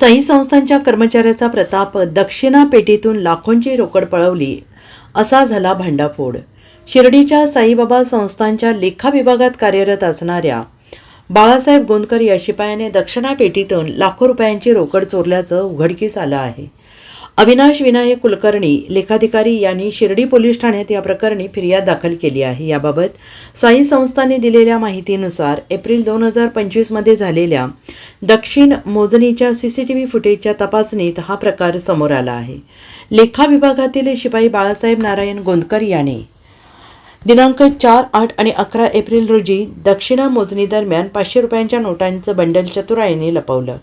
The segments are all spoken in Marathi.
सही संस्थांच्या कर्मचाऱ्याचा प्रताप दक्षिणा पेटीतून लाखोंची रोकड पळवली. असा झाला भांडाफोड. शिर्डीच्या साईबाबा संस्थांच्या लेखा विभागात कार्यरत असणाऱ्या बाळासाहेब गोंदकर या शिपायाने दक्षिणा पेटीतून लाखो रुपयांची रोकड चोरल्याचं उघडकीस आलं आहे. अविनाश विनायक कुलकर्णी लेखाधिकारी यांनी शिर्डी पोलीस ठाण्यात या प्रकरणी फिर्याद दाखल केली आहे. याबाबत साई संस्थांनी दिलेल्या माहितीनुसार एप्रिल दोन हजार पंचवीसमध्ये झालेल्या दक्षिण मोजणीच्या सी सी टी व्ही फुटेजच्या तपासणीत हा प्रकार समोर आला आहे. लेखा विभागातील शिपाई बाळासाहेब नारायण गोंदकर याने दिनांक चार आठ आणि अकरा एप्रिल रोजी दक्षिणा मोजणी दरम्यान पाचशे रुपयांच्या नोटांचं बंडल चतुराईने लपवलं.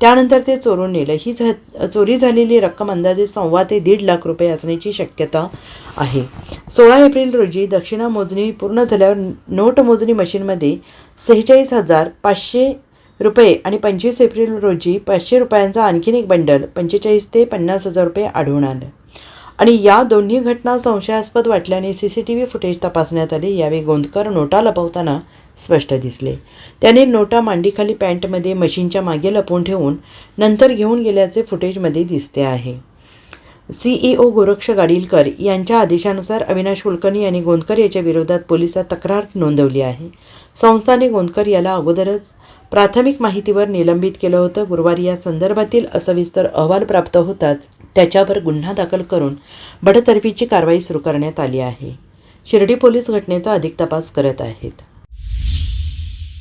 त्यानंतर ते चोरून नेलं. ही झ चोरी झालेली रक्कम अंदाजे सव्वा ते दीड लाख रुपये असण्याची शक्यता आहे. सोळा एप्रिल रोजी दक्षिणा मोजणी पूर्ण झाल्यावर नोट मोजणी मशीनमध्ये सेहेचाळीस हजार पाचशे रुपये आणि पंचवीस एप्रिल रोजी पाचशे रुपयांचा आणखीन एक बंडल पंचेचाळीस ते पन्नास हजार रुपये आढळून आलं. आणि या दोन्ही घटना संशयास्पद वाटल्याने C C T V footage तपासण्यात आले. यावेळी गोंदकर नोटा लपवताना स्पष्ट दिसले. त्याने नोटा मांडीखाली पॅन्टमध्ये मशीनच्या मागे लपवून ठेवून नंतर घेऊन गेल्याचे फुटेजमध्ये दिसते आहे. सीईओ गोरक्ष गाडीलकर यांच्या आदेशानुसार अविनाश कुलकर्णी यांनी गोंदकर याच्या विरोधात पोलिसात तक्रार नोंदवली आहे. संस्थाने गोंदकर याला अगोदरच प्राथमिक माहितीवर निलंबित केलं होतं. गुरुवारी या संदर्भातील असविस्तर अहवाल प्राप्त होताच त्याच्यावर गुन्हा दाखल करून बडतर्फीची कारवाई सुरू करण्यात आली आहे. शिर्डी पोलीस घटनेचा अधिक तपास करत आहेत.